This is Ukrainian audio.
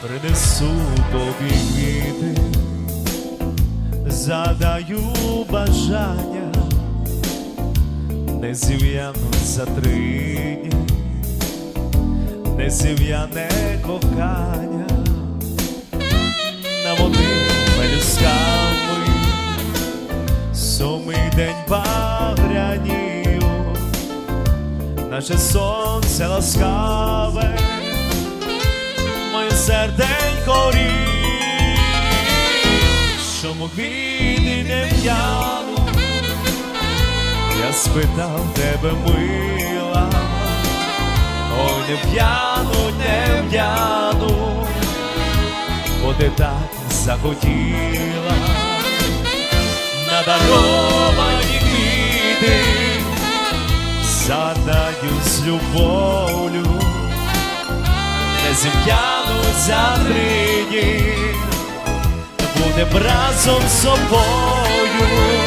принесу тобі квіти, задаю бажання, не зів'януть за три дні, не зів'яне кохання, на води пелюсками, сумий день багрянію, наше сонце ласкаве, серденько річ, чому квіти не в'януть, я спитав тебе, мила, ой, не в'януть, не в'януть, бо ти так захотіла, надаровані квіти, задаю з любов'ю, не зім'януть за три дні, будем разом з собою.